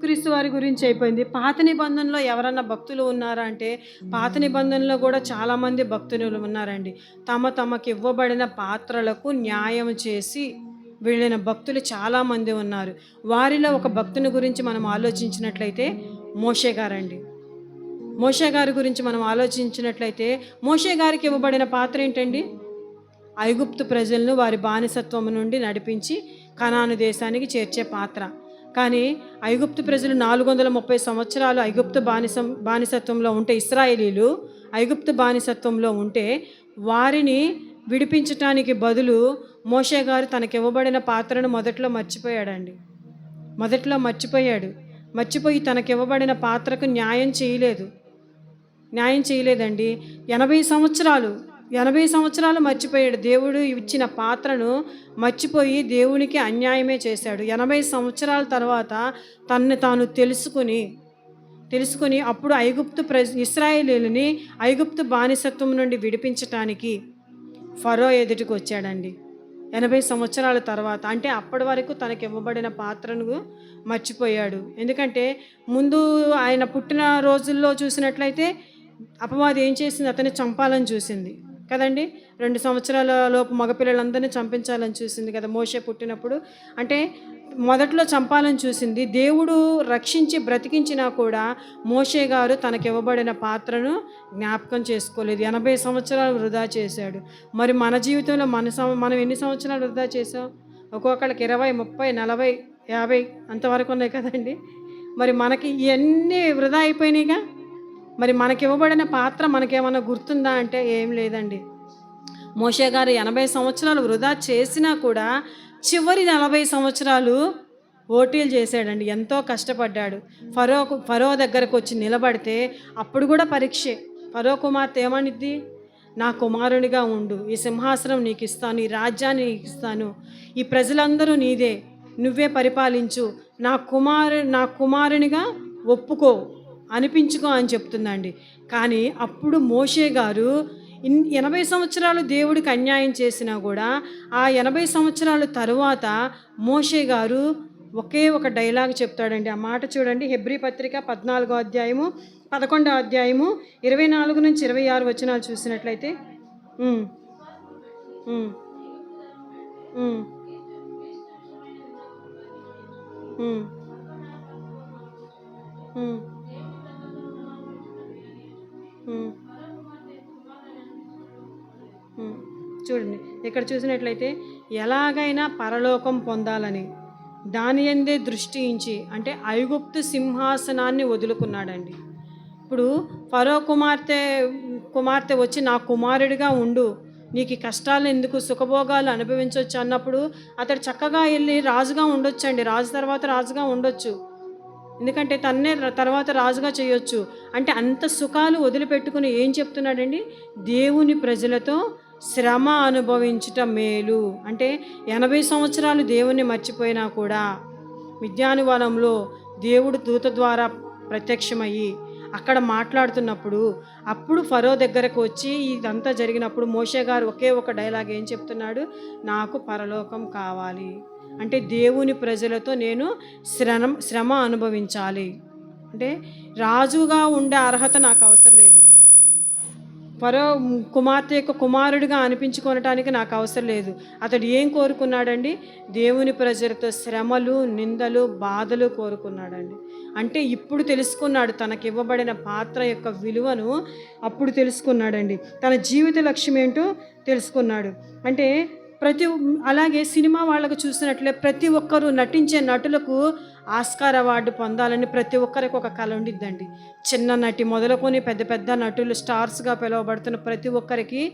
క్రీస్తు వారి గురించి అయిపోయింది. పాత నిబంధనలో ఎవరన్నా భక్తులు ఉన్నారా అంటే పాత నిబంధనలో కూడా చాలామంది భక్తులు ఉన్నారండి. తమ తమకు ఇవ్వబడిన పాత్రలకు న్యాయం చేసి వెళ్ళిన భక్తులు చాలామంది ఉన్నారు. వారిలో ఒక భక్తుని గురించి మనం ఆలోచించినట్లయితే మోషే గారండి. మోషే గారి గురించి మనం ఆలోచించినట్లయితే మోషే గారికి ఇవ్వబడిన పాత్ర ఏంటండి? ఐగుప్తు ప్రజలను వారి బానిసత్వం నుండి నడిపించి కనాను దేశానికి చేర్చే పాత్ర. కానీ ఐగుప్తు ప్రజలు నాలుగు వందల ముప్పై సంవత్సరాలు ఐగుప్తు బానిస బానిసత్వంలో ఉంటే ఇస్రాయేలీలు ఐగుప్తు బానిసత్వంలో ఉంటే వారిని విడిపించటానికి బదులు మోషే గారు తనకి ఇవ్వబడిన పాత్రను మొదట్లో మర్చిపోయాడండి. మొదట్లో మర్చిపోయాడు. మర్చిపోయి తనకి ఇవ్వబడిన పాత్రకు న్యాయం చేయలేదు. న్యాయం చేయలేదండి. ఎనభై సంవత్సరాలు ఎనభై సంవత్సరాలు మర్చిపోయాడు. దేవుడు ఇచ్చిన పాత్రను మర్చిపోయి దేవునికి అన్యాయమే చేశాడు. ఎనభై సంవత్సరాల తర్వాత తన్ను తాను తెలుసుకుని తెలుసుకుని అప్పుడు ఐగుప్తు ప్ర ఇస్రాయేలీలని ఐగుప్తు బానిసత్వం నుండి విడిపించటానికి ఫరో ఎదుటికి వచ్చాడండి. ఎనభై సంవత్సరాల తర్వాత అంటే అప్పటి వరకు తనకి ఇవ్వబడిన పాత్రను మర్చిపోయాడు. ఎందుకంటే ముందు ఆయన పుట్టిన రోజుల్లో చూసినట్లయితే అపవాది ఏం చేసింది? అతన్ని చంపాలని చూసింది. కదండి? రెండు సంవత్సరాల లోపు మగపిల్లలందరినీ చంపించాలని చూసింది కదా మోషే పుట్టినప్పుడు. అంటే మొదట్లో చంపాలని చూసింది. దేవుడు రక్షించి బ్రతికించినా కూడా మోషే గారు తనకి ఇవ్వబడిన పాత్రను జ్ఞాపకం చేసుకోలేదు. ఎనభై సంవత్సరాలు వృధా చేశాడు. మరి మన జీవితంలో మన సం- మనం ఎన్ని సంవత్సరాలు వృధా చేసాం ఒక్కొక్కళ్ళకి ఇరవై ముప్పై నలభై యాభై అంతవరకు ఉన్నాయి కదండి. మరి మనకి ఇవన్నీ వృధా అయిపోయినాయిగా? మరి మనకి ఇవ్వబడిన పాత్ర మనకేమన్నా గుర్తుందా అంటే ఏం లేదండి. మోషే గారు ఎనభై సంవత్సరాలు వృధా చేసినా కూడా చివరి నలభై సంవత్సరాలు ఓటీలు చేశాడండి. ఎంతో కష్టపడ్డాడు. ఫరో ఫరో దగ్గరకు వచ్చి నిలబడితే అప్పుడు కూడా పరీక్షే. ఫరో కుమార్తె ఏమనిద్ది? నా కుమారునిగా ఉండు. ఈ సింహాసనం నీకు ఇస్తాను ఈ రాజ్యాన్ని నీకు ఇస్తాను ఈ ప్రజలందరూ నీదే. నువ్వే పరిపాలించు. నా కుమారు నా కుమారునిగా ఒప్పుకో. అనిపించుకో అని చెప్తుందండి. కానీ అప్పుడు మోషే గారు ఇన్ ఎనభై సంవత్సరాలు దేవుడికి అన్యాయం చేసినా కూడా ఆ ఎనభై సంవత్సరాల తరువాత మోషే గారు ఒకే ఒక డైలాగ్ చెప్తాడండి. ఆ మాట చూడండి. హెబ్రి పత్రిక పద్నాలుగో అధ్యాయము పదకొండో అధ్యాయము ఇరవై నాలుగు నుంచి ఇరవై ఆరు వచనాలు చూసినట్లయితే ఉమ్, చూడండి ఇక్కడ చూసినట్లయితే ఎలాగైనా పరలోకం పొందాలని దాని ఎందే దృష్టి ఉంచి అంటే ఐగుప్తు సింహాసనాన్ని వదులుకున్నాడండి. ఇప్పుడు ఫరో కుమార్తె కుమార్తె వచ్చి నా కుమారుడిగా ఉండు నీకు కష్టాలు ఎందుకు సుఖభోగాలు అనుభవించవచ్చు అన్నప్పుడు అతడు చక్కగా వెళ్ళి రాజుగా ఉండొచ్చండి. రాజు తర్వాత రాజుగా ఉండొచ్చు. ఎందుకంటే తన్నే తర్వాత రాజుగా చేయొచ్చు. అంటే అంత సుఖాలు వదిలిపెట్టుకుని ఏం చెప్తున్నాడండి? దేవుని ప్రజలతో శ్రమ అనుభవించుట మేలు. అంటే ఎనభై సంవత్సరాలు దేవుణ్ణి మర్చిపోయినా కూడా విద్యానువనంలో దేవుడు దూత ద్వారా ప్రత్యక్షమయ్యి అక్కడ మాట్లాడుతున్నప్పుడు అప్పుడు ఫరో దగ్గరకు వచ్చి ఇదంతా జరిగినప్పుడు మోషే గారు ఒకే ఒక డైలాగ్ ఏం చెప్తున్నాడు? నాకు పరలోకం కావాలి. అంటే దేవుని ప్రజలతో నేను శ్రమ శ్రమ అనుభవించాలి. అంటే రాజుగా ఉండే అర్హత నాకు అవసరం లేదు. పరో కుమార్తె యొక్క కుమారుడిగా అనిపించుకోనటానికి నాకు అవసరం లేదు. అతడు ఏం కోరుకున్నాడండి? దేవుని ప్రజలతో శ్రమలు నిందలు బాధలు కోరుకున్నాడండి. అంటే ఇప్పుడు తెలుసుకున్నాడు తనకి ఇవ్వబడిన పాత్ర యొక్క విలువను అప్పుడు తెలుసుకున్నాడండి. తన జీవిత లక్ష్యం ఏంటో తెలుసుకున్నాడు. అంటే ప్రతి అలాగే సినిమా వాళ్ళకు చూసినట్లే ప్రతి ఒక్కరూ నటించే నటులకు ఆస్కార్ అవార్డు పొందాలని ప్రతి ఒక్కరికి ఒక కళ ఉండిద్దండి. చిన్న నటి మొదలుకొని పెద్ద పెద్ద నటులు స్టార్స్గా పిలువబడుతున్న ప్రతి ఒక్కరికి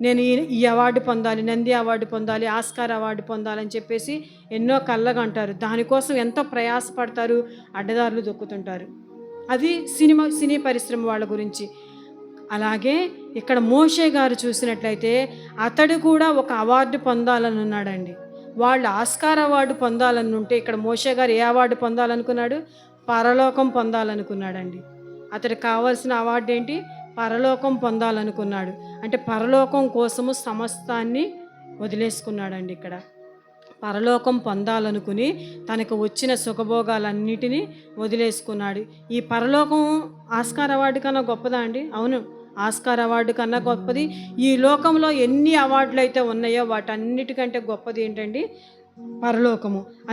నేను ఈ అవార్డు పొందాలి నంది అవార్డు పొందాలి ఆస్కార్ అవార్డు పొందాలని చెప్పేసి ఎన్నో కళ్ళగా అంటారు. దానికోసం ఎంతో ప్రయాసపడతారు అడ్డదారులు దొక్కుతుంటారు. అది సినిమా సినీ పరిశ్రమ వాళ్ళ గురించి. అలాగే ఇక్కడ మోషే గారు చూసినట్లయితే అతడు కూడా ఒక అవార్డు పొందాలని ఉన్నాడండి. వాళ్ళు ఆస్కార్ అవార్డు పొందాలని ఉంటే ఇక్కడ మోషే గారు ఏ అవార్డు పొందాలనుకున్నాడు? పరలోకం పొందాలనుకున్నాడండి. అతడికి కావాల్సిన అవార్డు ఏంటి? పరలోకం పొందాలనుకున్నాడు. అంటే పరలోకం కోసము సమస్తాన్ని వదిలేసుకున్నాడండి ఇక్కడ. పరలోకం పొందాలనుకుని తనకు వచ్చిన సుఖభోగాలన్నిటినీ వదిలేసుకున్నాడు. ఈ పరలోకం ఆస్కార్ అవార్డు కన్నా గొప్పదా అండి? అవును. ఆస్కార్ అవార్డు కన్నా గొప్పది. ఈ లోకంలో ఎన్ని అవార్డులు అయితే ఉన్నాయో వాటన్నిటికంటే గొప్పది ఏంటండి? పరలోకము.